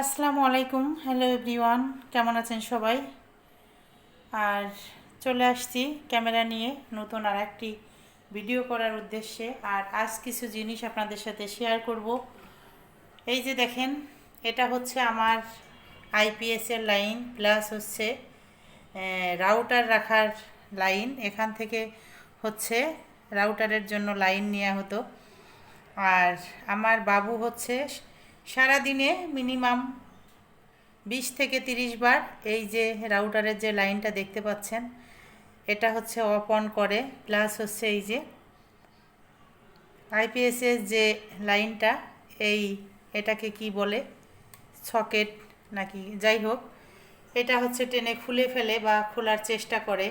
আসসালামু আলাইকুম। Hello everyone কেমন আছেন সবাই? আর চলে আসছি ক্যামেরা নিয়ে নতুন আর একটি ভিডিও করার উদ্দেশ্যে। আর আজ কিছু জিনিস আপনাদের সাথে শেয়ার করব। এই যে দেখেন, এটা হচ্ছে আমার আইপিএসের লাইন প্লাস হচ্ছে রাউটার রাখার লাইন এখান থেকে হচ্ছে রাউটারের জন্য লাইন নেওয়া হতো। আর আমার বাবু হচ্ছে সারাদিনে মিনিমাম বিশ থেকে তিরিশ বার এই যে রাউটারের যে লাইনটা দেখতে পাচ্ছেন, এটা হচ্ছে অফ অন করে, প্লাস হচ্ছে এই যে আইপিএসের যে লাইনটা, এই এটাকে কি বলে, সকেট নাকি, যাই হোক, এটা হচ্ছে টেনে খুলে ফেলে বা খোলার চেষ্টা করে।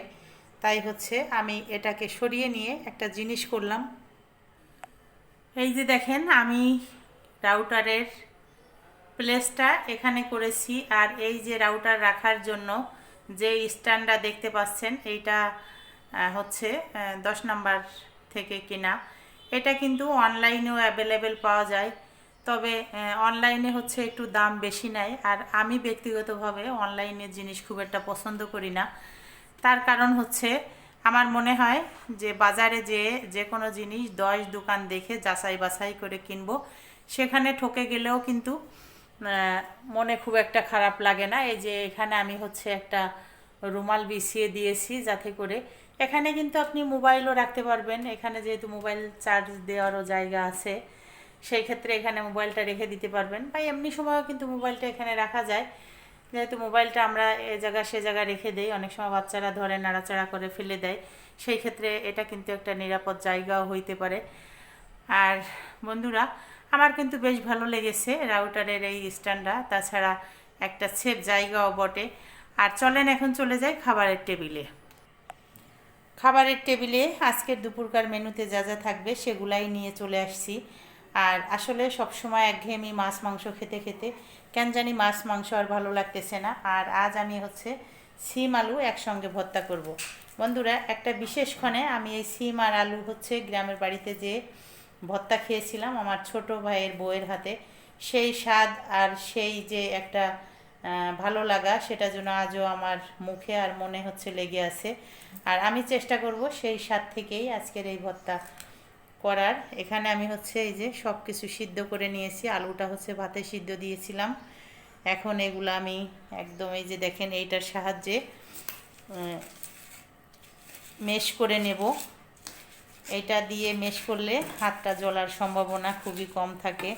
তাই হচ্ছে আমি এটাকে সরিয়ে নিয়ে একটা জিনিস করলাম। এই যে দেখেন, আমি রাউটারের প্লেসটা এখানে করেছি আর এই যে রাউটার রাখার জন্য যে স্ট্যান্ডটা দেখতে পাচ্ছেন, এইটা হচ্ছে দশ নাম্বার থেকে কেনা। এটা কিন্তু অনলাইনেও অ্যাভেলেবেল পাওয়া যায়, তবে অনলাইনে হচ্ছে একটু দাম বেশি নেয়। আর আমি ব্যক্তিগতভাবে অনলাইনের জিনিস খুব একটা পছন্দ করি না। তার কারণ হচ্ছে, আমার মনে হয় যে বাজারে যে যে কোনো জিনিস দশ দোকান দেখে যাচাই বাছাই করে কিনবো, সেখানে ঠকে গেলেও কিন্তু মনে খুব একটা খারাপ লাগে না। এই যে এখানে আমি হচ্ছে একটা রুমাল বিছিয়ে দিয়েছি যাতে করে। এখানে কিন্তু আপনি মোবাইলও রাখতে পারবেন। এখানে যেহেতু মোবাইল চার্জ দেওয়ারও জায়গা আছে, সেই ক্ষেত্রে এখানে মোবাইলটা রেখে দিতে পারবেন। বা এমনি সময়ও কিন্তু মোবাইলটা এখানে রাখা যায়। যেহেতু মোবাইলটা আমরা এ জায়গা সে জায়গা রেখে দেই, অনেক সময় বাচ্চারা ধরে নাড়াচাড়া করে ফেলে দেয়। সেই ক্ষেত্রে এটা কিন্তু একটা নিরাপদ জায়গাও হইতে পারে। আর বন্ধুরা আমার কিন্তু বেশ ভালো লেগেছে রাউটারের এই স্ট্যান্ডটা, তাছাড়া একটা সেফ জায়গাও বটে। আর চলেন এখন চলে যাই খাবারের টেবিলে। খাবারের টেবিলে আজকের দুপুরকার মেনুতে যা যা থাকবে সেগুলাই নিয়ে চলে আসছি। আর আসলে সবসময় একঘেয়েমি মাছ, মাংস খেতে খেতে কেন জানি মাছ, মাংস আর ভালো লাগতেছে না। আর আজ আমি হচ্ছে সিম আলু একসঙ্গে ভর্তা করব। বন্ধুরা, একটা বিশেষ বিশেষক্ষণে আমি এই সিম আর আলু হচ্ছে গ্রামের বাড়িতে যে ভর্তা খেয়েছিলাম আমার ছোট ভাইয়ের বউয়ের হাতে। সেই স্বাদ আর সেই যে একটা ভালো লাগা, সেটা যেন আজও আমার মুখে আর মনে হচ্ছে লেগে আছে। আর আমি চেষ্টা করব সেই স্বাদ থেকেই আজকের এই ভর্তা করার। এখানে আমি হচ্ছে এই যে সব কিছু সিদ্ধ করে নিয়েছি। আলুটা হচ্ছে ভাতে সিদ্ধ দিয়েছিলাম। এখন এগুলো আমি একদম এই যে দেখেন এইটার সাহায্যে মেশ করে নেব। এটা দিয়ে মেশ করলে হাতটা জ্বলার সম্ভাবনা খুবই কম থাকে।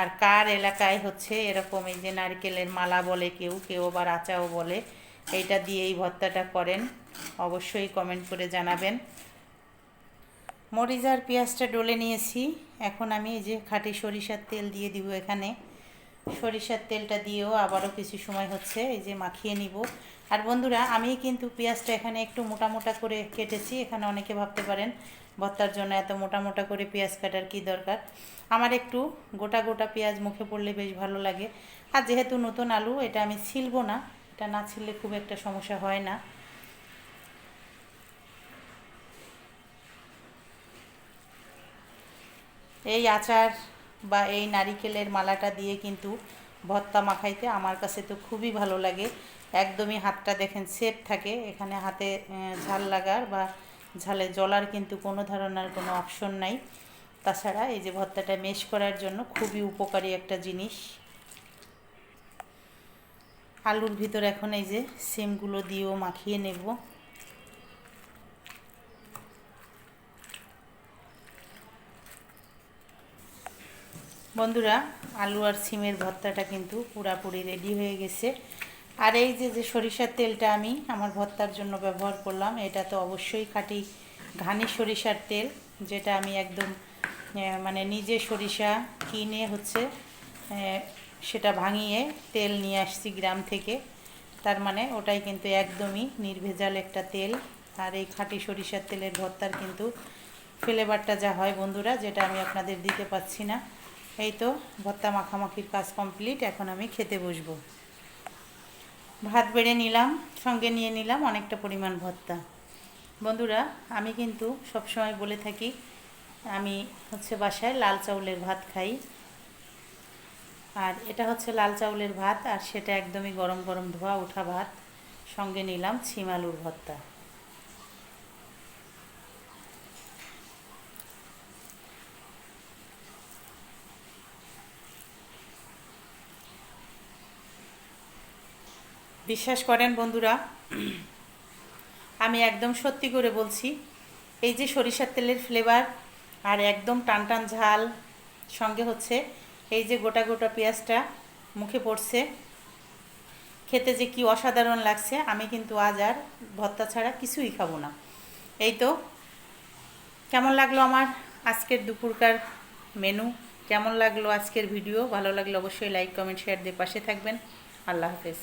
আর কার এলাকায় হচ্ছে এরকম এই যে নারকেলের মালা বলে কেউ কেউ আবার আচাও বলে, এইটা দিয়ে এই ভর্তাটা করেন। অবশ্যই কমেন্ট করে জানাবেন। মরিচ আর পেঁয়াজটা ডলে নিয়েছি। এখন আমি এই যে খাঁটি সরিষার তেল দিয়ে দিব এখানে। সরিষার তেলটা দিয়েও আবারও কিছু সময় হচ্ছে, এই যে মাখিয়ে নিব। আর বন্ধুরা, আমি কিন্তু পেঁয়াজটা এখানে একটু মোটা মোটা করে কেটেছি, এখানে অনেকে ভাবতে পারেন, ভর্তার জন্য এত মোটা মোটা করে পেঁয়াজ কাটার কি দরকার? আমার একটু গোটা গোটা পেঁয়াজ মুখে পড়লে বেশ ভালো লাগে। আর যেহেতু নতুন আলু, এটা আমি ছিলবো না, এটা না ছিললে খুব একটা সমস্যা হয় না। এই আচার বা এই নারিকেলের মালাটা দিয়ে কিন্তু ভর্তা মাখাইতে আমার কাছে তো খুবই ভালো লাগে। একদমই হাতটা দেখেন সেফ থাকে, এখানে হাতে ঝাল লাগার বা ঝালে জলার কিন্তু কোনো ধরনের কোনো অপশন নাই। তাছাড়া এই যে ভর্তাটা মেশ করার জন্য খুবই উপকারী একটা জিনিস। আলুর ভিতর এখন এই যে সিমগুলো দিয়েও মাখিয়ে নেব। বন্ধুরা, আলু আর সিমের ভর্তাটা কিন্তু পুরাপুরি রেডি হয়ে গেছে। আর এই যে যে সরিষার তেলটা আমি আমার ভর্তার জন্য ব্যবহার করলাম, এটা তো অবশ্যই খাঁটি ঘানি সরিষার তেল, যেটা আমি একদম মানে নিজে সরিষা কিনে হচ্ছে সেটা ভাঙিয়ে তেল নিয়ে আসছি গ্রাম থেকে। তার মানে ওটাই কিন্তু একদমই নির্ভেজাল একটা তেল। আর এই খাঁটি সরিষার তেলের ভর্তার কিন্তু ফ্লেভারটা যা হয় বন্ধুরা, যেটা আমি আপনাদের দিতে পাচ্ছি না। এই তো, ভর্তা মাখামাখির কাজ কমপ্লিট এখন আমি খেতে বসবো। ভাত বেড়ে নিলাম, সঙ্গে নিয়ে নিলাম অনেকটা পরিমাণ ভর্তা। বন্ধুরা, আমি কিন্তু সবসময় বলে থাকি, আমি হচ্ছে বাসায় লাল চাউলের ভাত খাই। আর এটা হচ্ছে লাল চাউলের ভাত, আর সেটা একদমই গরম গরম ধোয়া ওঠা ভাত। সঙ্গে নিলাম ছিম আলুর ভর্তা। বিশ্বাস করেন বন্ধুরা? আমি একদম সত্যি করে বলছি, এই যে সরিষার তেলের ফ্লেভার আর একদম টান টান ঝাল, সঙ্গে হচ্ছে এই যে গোটা গোটা পেঁয়াজটা মুখে পড়ছে, খেতে যে কি অসাধারণ লাগছে, আমি কিন্তু আজ আর ভত্তা ছাড়া কিছুই খাব না। এই তো, কেমন লাগল আমার আজকের দুপুরকার মেনু কেমন লাগল আজকের ভিডিও ভালো লাগলে অবশ্যই লাইক কমেন্ট শেয়ার দিয়ে পাশে থাকবেন। আল্লাহ হাফেজ।